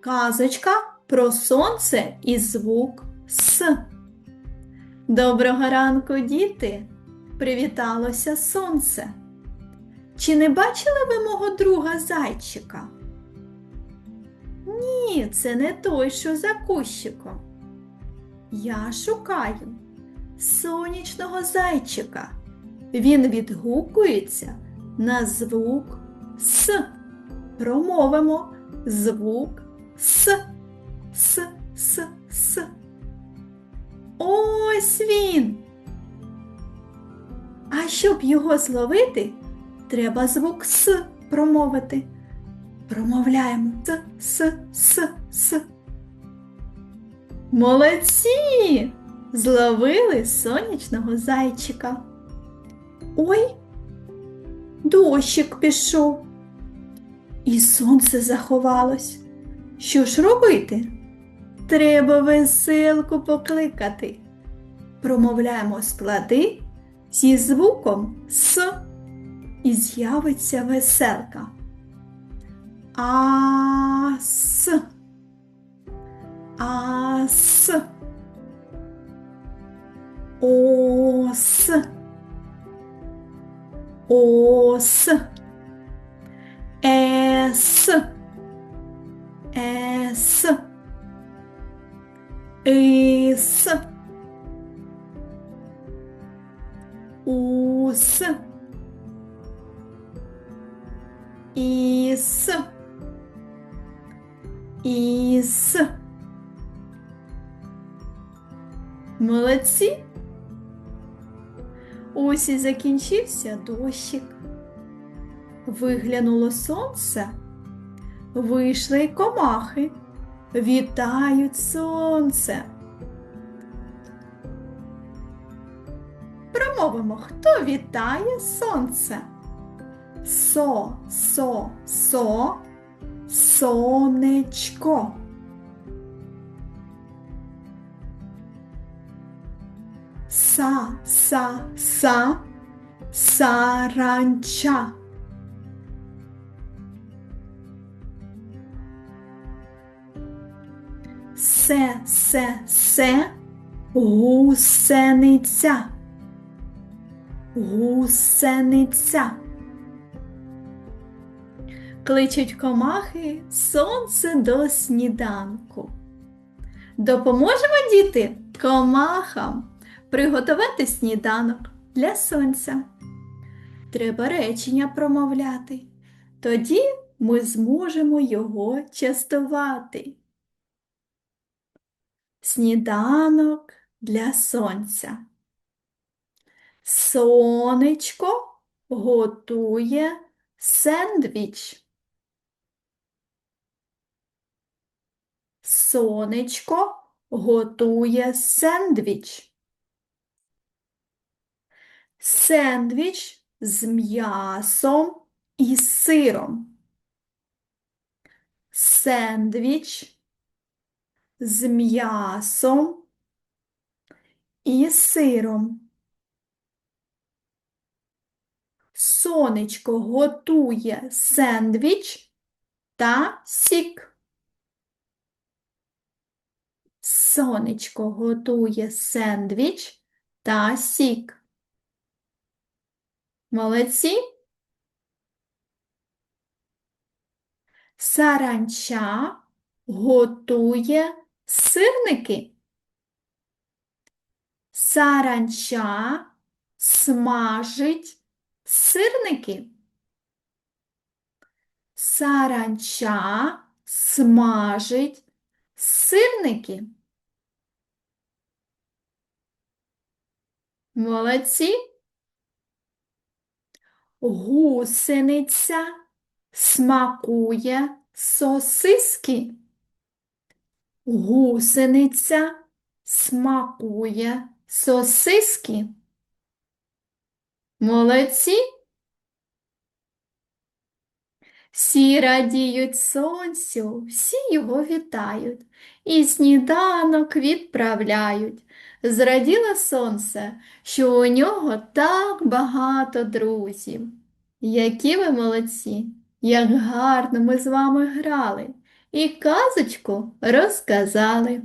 Казочка про сонце і звук С. Доброго ранку, діти! Привіталося сонце. Чи не бачили ви мого друга зайчика? Ні, це не той, що за кущиком. Я шукаю сонячного зайчика. Він відгукується на звук С. Промовимо звук С. С, С, С. Ось він. А щоб його зловити, треба звук С промовити. Промовляємо С, С, С, С. Молодці! Зловили сонячного зайчика. Ой, дощик пішов. І сонце заховалось. Що ж робити? Треба веселку покликати. Промовляємо склади зі звуком С і з'явиться веселка. Ас. Ас. Ос. Ес. Іс. Ус. Іс. Іс. Молодці. Ось і закінчився дощик. Виглянуло сонце, вийшли й комахи, вітають сонце. Промовимо, хто вітає сонце? Со, со, со, сонечко. Са, са, са, саранча. Се, се, се, гусениця. Гусениця. Кличуть комахи сонце до сніданку. Допоможемо діти комахам приготувати сніданок для сонця. Треба речення промовляти. Тоді ми зможемо його частувати. Сніданок для сонця. Сонечко готує сендвіч. Сонечко готує сендвіч. Сендвіч з м'ясом і сиром. Сендвіч з м'ясом і сиром. Сонечко готує сендвіч та сік. Сонечко готує сендвіч та сік. Молодці. Саранча готує сирники. Саранча смажить сирники. Саранча смажить сирники. Молодці. Гусениця смакує сосиски. Гусениця смакує сосиски. Молодці. Всі радіють сонцю, всі його вітають і сніданок відправляють. Зраділо сонце, що у нього так багато друзів. Які ви молодці, як гарно ми з вами грали, і казочку розказали.